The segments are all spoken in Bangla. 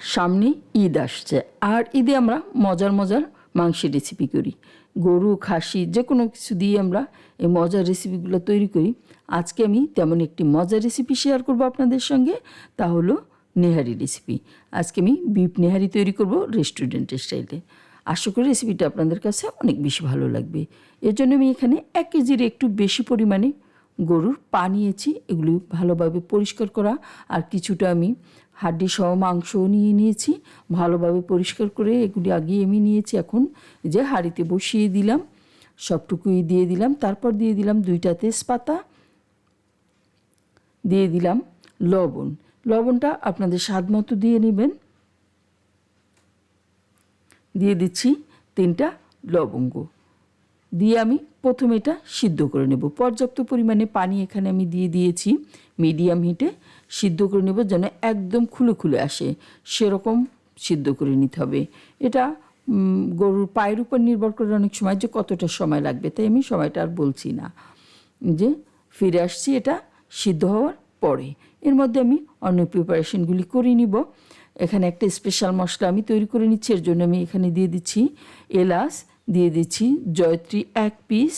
সামনে ঈদ আসছে। আর ঈদে আমরা মজার মজার মাংসের রেসিপি করি। গরু, খাসি যে কোনো কিছু দিয়ে আমরা এই মজার রেসিপিগুলো তৈরি করি। আজকে আমি তেমন একটি মজার রেসিপি শেয়ার করব আপনাদের সঙ্গে। তা হলো নেহারি রেসিপি আজকে আমি বিপ নেহারি তৈরি করব রেস্টুরেন্টের স্টাইলে আশা করি রেসিপিটা আপনাদের কাছে অনেক বেশি ভালো লাগবে। এর জন্য আমি এখানে এক কেজির একটু বেশি পরিমাণে গরুর পা নিয়েছি, এগুলি ভালোভাবে পরিষ্কার করা। আর কিছুটা আমি হাড্ডি সহ মাংসও নিয়ে নিয়েছি, ভালোভাবে পরিষ্কার করে এগুলি আগে আমি নিয়েছি। এখন যে হাঁড়িতে বসিয়ে দিলাম, সবটুকুই দিয়ে দিলাম। তারপর দিয়ে দিলাম দুইটা তেজপাতা, দিয়ে দিলাম লবণ। লবণটা আপনাদের স্বাদ মতো দিয়ে নেবেন। দিয়ে দিচ্ছি তিনটা লবঙ্গ। দিয়ে আমি প্রথমে এটা সিদ্ধ করে নেব। পর্যাপ্ত পরিমাণে পানি এখানে আমি দিয়ে দিয়েছি মিডিয়াম হিটে সিদ্ধ করে নেব যেন একদম খুলে খুলে আসে। সেরকম সিদ্ধ করে নিতে হবে। এটা গরুর পায়ের উপর নির্ভর করে অনেক সময় যে কতটা সময় লাগবে, তাই আমি সময়টা আর বলছি না। যে ফিরে আসছি, এটা সিদ্ধ হওয়ার পরে। এর মধ্যে আমি অন্য প্রিপারেশনগুলি করে নিব। এখানে একটা স্পেশাল মশলা আমি তৈরি করে নিচ্ছি, এর জন্য আমি এখানে দিয়ে দিচ্ছি এলাচ দিয়ে দিচ্ছি জয়ত্রী এক পিস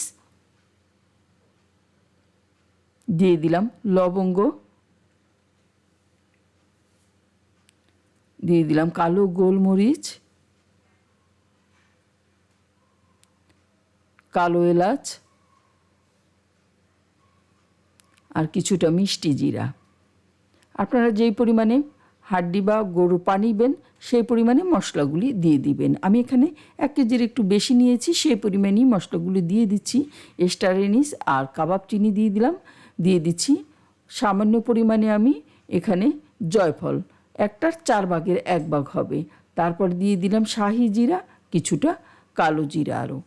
দিয়ে দিলাম লবঙ্গ। দিয়ে দিলাম কালো গোলমরিচ। কালো এলাচ। আর কিছুটা মিষ্টি জিরা। আপনারা যেই পরিমাণে হাড্ডি বা গরু পা নিবেন, সেই পরিমাণে মশলাগুলি দিয়ে দিবেন। আমি এখানে এক কেজির একটু বেশি নিয়েছি, সেই পরিমাণেই মশলাগুলি দিয়ে দিচ্ছি। স্টার এনিস আর কাবাব চিনি দিয়ে দিলাম, দিয়ে দিচ্ছি। সামান্য পরিমাণে আমি এখানে জয়ফল, একটার চার ভাগের এক ভাগ হবে। তারপর দিয়ে দিলাম শাহি জিরা, কিছুটা কালো জিরা আরও।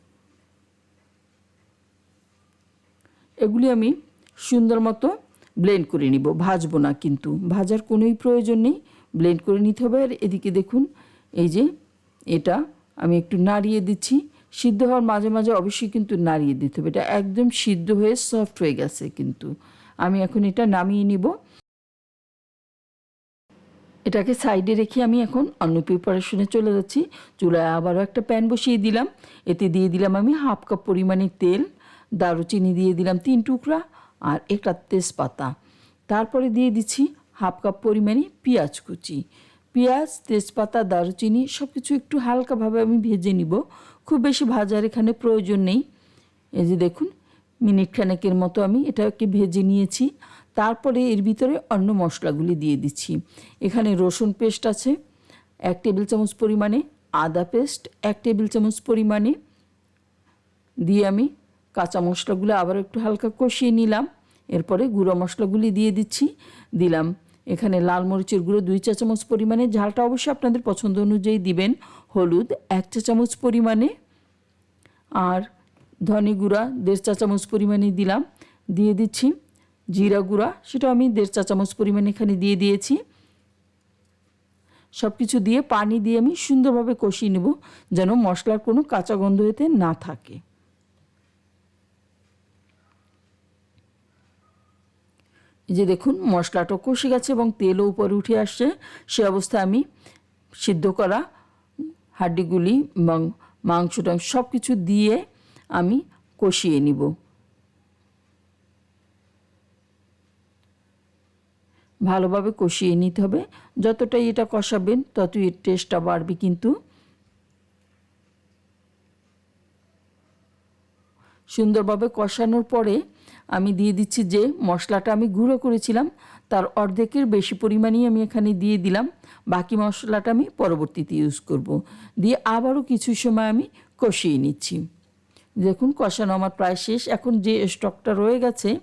এগুলি আমি সুন্দর মতো ব্লেন্ড করে নিব, ভাজবো না কিন্তু। ভাজার কোনোই প্রয়োজন নেই। ব্লেন্ড করে নিতে হবে। আর এদিকে দেখুন, এই যে এটা আমি একটু নাড়িয়ে দিচ্ছি। সিদ্ধ হওয়ার মাঝে মাঝে অবশ্যই কিন্তু নাড়িয়ে দিতে হবে। এটা একদম সিদ্ধ হয়ে সফট হয়ে গেছে কিন্তু। আমি এখন এটা নামিয়ে নিব। এটাকে সাইডে রেখে আমি এখন অন্য প্রিপারেশনে চলে যাচ্ছি। চুলায় আবারও একটা প্যান বসিয়ে দিলাম। এতে দিয়ে দিলাম আমি হাফ কাপ পরিমাণে তেল, দারুচিনি দিয়ে দিলাম তিন টুকরা আর একটা তেজপাতা। তারপরে দিয়ে দিচ্ছি হাফ কাপ পরিমাণে পেঁয়াজ কুচি। পেঁয়াজ, তেজপাতা, দারুচিনি সব কিছু একটু হালকাভাবে আমি ভেজে নিব। খুব বেশি ভাজার এখানে প্রয়োজন নেই। এই যে দেখুন মিনিট খানেকের মতো আমি এটাকে ভেজে নিয়েছি। তারপরে এর ভিতরে অন্য মশলাগুলি দিয়ে দিচ্ছি। এখানে রসুন পেস্ট আছে, এক টেবিল চামচ পরিমাণে আদা পেস্ট, এক টেবিল চামচ পরিমাণে দিয়ে আমি কাঁচা মশলাগুলো আবার একটু হালকা কষিয়ে নিলাম। এরপরে গুঁড়ো মশলাগুলি দিয়ে দিচ্ছি, দিলাম। এখানে লাল মরিচের গুঁড়ো দুই চা চামচ পরিমাণে, ঝালটা অবশ্যই আপনাদের পছন্দ অনুযায়ী দিবেন। হলুদ এক চা চামচ পরিমাণে, আর ধনে গুঁড়া দেড় চা চামচ পরিমাণে দিলাম। দিয়ে দিচ্ছি জিরা গুঁড়া সেটা আমি দেড় চা চামচ পরিমাণে এখানে দিয়ে দিয়েছি। সব কিছু দিয়ে পানি দিয়ে আমি সুন্দরভাবে কষিয়ে নেব, যেন মশলার কোনো কাঁচা গন্ধ এতে না থাকে। যে দেখুন, মশলাটা কষে গেছে এবং তেলও উপরে উঠে আসছে। সে অবস্থায় আমি সিদ্ধ করা হাড্ডিগুলি এবং মাংসটা সব কিছু দিয়ে আমি কষিয়ে নিব। ভালোভাবে কষিয়ে নিতে হবে। যতটাই এটা কষাবেন, ততই এর টেস্টটা বাড়বে কিন্তু। সুন্দরভাবে কষানোর পরে আমি দিয়ে দিচ্ছি যে মশলাটা আমি গুঁড়ো করেছিলাম, তার অর্ধেকের বেশি পরিমাণেই আমি এখানে দিয়ে দিলাম। বাকি মশলাটা আমি পরবর্তীতে ইউজ করব। দিয়ে আবারও কিছু সময় আমি কষিয়ে নিচ্ছি। দেখুন, কষানো আমার প্রায় শেষ। এখন যে স্টকটা রয়ে গেছে,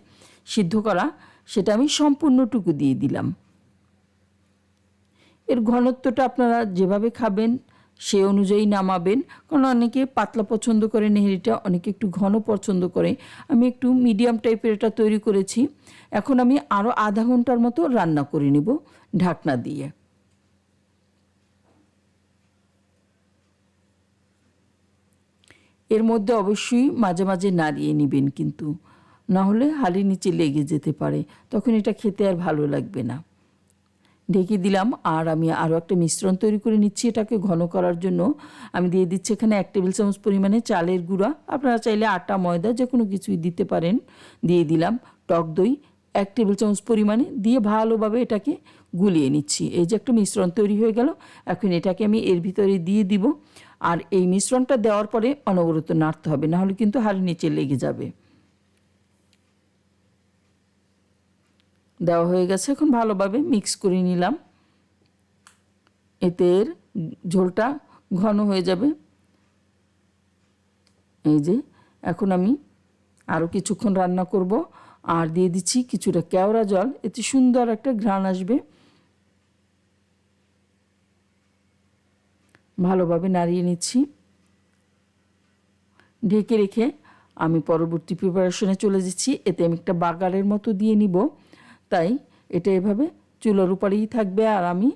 সিদ্ধ করা, সেটা আমি সম্পূর্ণটুকু দিয়ে দিলাম। এর ঘনত্বটা আপনারা যেভাবে খাবেন সে অনুযায়ী নামাবেন। কারণ অনেকে পাতলা পছন্দ করে, নেহেরিটা অনেকে একটু ঘন পছন্দ করে। আমি একটু মিডিয়াম টাইপের এটা তৈরি করেছি। এখন আমি আরও আধা ঘণ্টার মতো রান্না করে নিব ঢাকনা দিয়ে। এর মধ্যে অবশ্যই মাঝে মাঝে নাড়িয়ে নেবেন কিন্তু। না হলে হালি নিচে লেগে যেতে পারে। তখন এটা খেতে আর ভালো লাগবে না। ঢেকে দিলাম আর আমি আরও একটা মিশ্রণ তৈরি করে নিচ্ছি এটাকে ঘন করার জন্য। আমি দিয়ে দিচ্ছি এখানে এক টেবিল চামচ পরিমাণে চালের গুঁড়া। আপনারা চাইলে আটা, ময়দা যে কোনো কিছুই দিতে পারেন। দিয়ে দিলাম টক দই। এক টেবিল চামচ পরিমাণে দিয়ে ভালোভাবে এটাকে গুলিয়ে নিচ্ছি। এই যে একটা মিশ্রণ তৈরি হয়ে গেল। এখন এটাকে আমি এর ভিতরে দিয়ে দিব। আর এই মিশ্রণটা দেওয়ার পরে অনবরত নাড়তে হবে, নাহলে কিন্তু হাড়ি নিচে লেগে যাবে। দেওয়া হয়ে গেছে। এখন ভালোভাবে মিক্স করে নিলাম। এতে এর ঝোলটা ঘন হয়ে যাবে। এই যে, এখন আমি আরও কিছুক্ষণ রান্না করব। আর দিয়ে দিচ্ছি কিছুটা কেওড়া জল। এতে সুন্দর একটা ঘ্রাণ আসবে। ভালোভাবে নাড়িয়ে নিচ্ছি। ঢেকে রেখে আমি পরবর্তী প্রিপারেশনে চলে যাচ্ছি। এতে আমি একটা বাগারের মতো দিয়ে নিব। তাই এটা এভাবে চুলোর উপরেই থাকবে আর আমি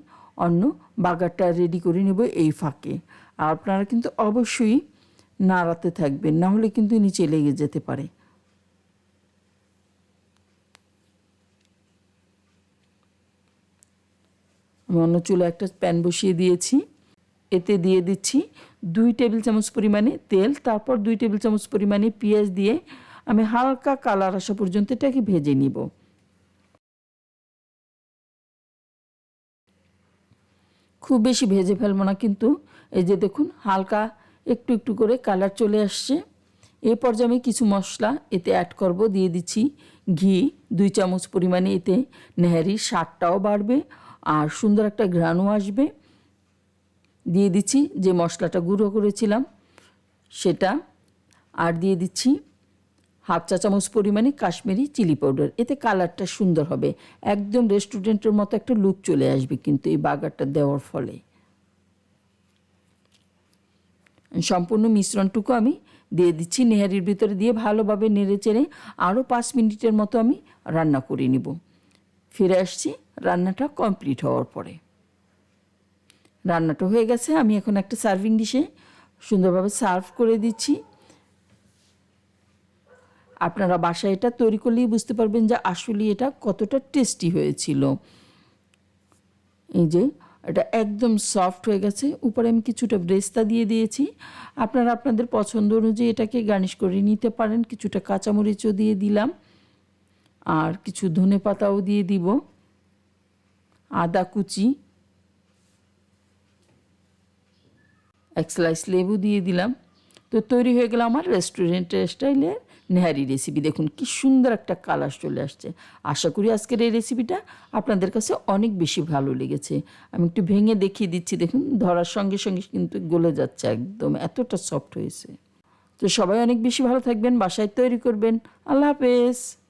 অন্য বাগারটা রেডি করে নেব এই ফাঁকে। আর আপনারা কিন্তু অবশ্যই নাড়াতে থাকবেন, না হলে কিন্তু নিচে লেগে যেতে পারে। আমি অন্য চুলো একটা প্যান বসিয়ে দিয়েছি। এতে দিয়ে দিচ্ছি দুই টেবিল চামচ পরিমাণে তেল, তারপর দুই টেবিল চামচ পরিমাণে পেঁয়াজ দিয়ে আমি হালকা কালার আসা পর্যন্ত এটাকে ভেজে নিব। খুব বেশি ভেজে ফেলব না, কিন্তু এই যে দেখুন হালকা একটু একটু করে কালার চলে আসছে। এই পর্যায়ে আমি কিছু মশলা এতে অ্যাড করব, দিয়ে দিচ্ছি ঘি, দুই চামচ পরিমাণে এতে নেহারির স্বাদটাও বাড়বে আর সুন্দর একটা ঘ্রাণও আসবে। দিয়ে দিচ্ছি যে মশলাটা গুঁড়ো করেছিলাম সেটা, আর দিয়ে দিচ্ছি হাফ চা চামচ পরিমাণে কাশ্মীরি চিলি পাউডার। এতে কালারটা সুন্দর হবে। একদম রেস্টুরেন্টের মতো একটা লুক চলে আসবে কিন্তু এই বাগারটা দেওয়ার ফলে। সম্পূর্ণ মিশ্রণটুকু আমি দিয়ে দিচ্ছি। নেহারির ভিতরে দিয়ে ভালোভাবে নেড়ে চেড়ে আরও পাঁচ মিনিটের মতো আমি রান্না করে নিব। ফিরে আসছি। রান্নাটা কমপ্লিট হওয়ার পরে। রান্নাটা হয়ে গেছে। আমি এখন একটা সার্ভিং ডিশে সুন্দরভাবে সার্ভ করে দিচ্ছি। আপনারা বাসায় এটা তৈরি করলেই বুঝতে পারবেন যে আসলে এটা কতটা টেস্টি হয়েছিল। এই যে, এটা একদম সফট হয়ে গেছে। উপরে আমি কিছুটা ব্রেস্তা দিয়ে দিয়েছি। আপনারা আপনাদের পছন্দ অনুযায়ী এটাকে গার্নিশ করে নিতে পারেন। কিছুটা কাঁচামরিচও দিয়ে দিলাম। আর কিছু ধনে পাতাও দিয়ে দিব। আদা কুচি। এক স্লাইস লেবু দিয়ে দিলাম। তো তৈরি হয়ে গেল আমার রেস্টুরেন্টের স্টাইলের নেহারি রেসিপি দেখুন, কি সুন্দর একটা কালার চলে আসছে। আশা করি আজকের এই রেসিপিটা আপনাদের কাছে অনেক বেশি ভালো লেগেছে। আমি একটু ভেঙে দেখিয়ে দিচ্ছি। দেখুন, ধরার সঙ্গে সঙ্গে কিন্তু গলে যাচ্ছে একদম, এতটা সফট হয়েছে। তো সবাই অনেক বেশি ভালো থাকবেন, বাসায় তৈরি করবেন। আল্লাহ হাফেজ।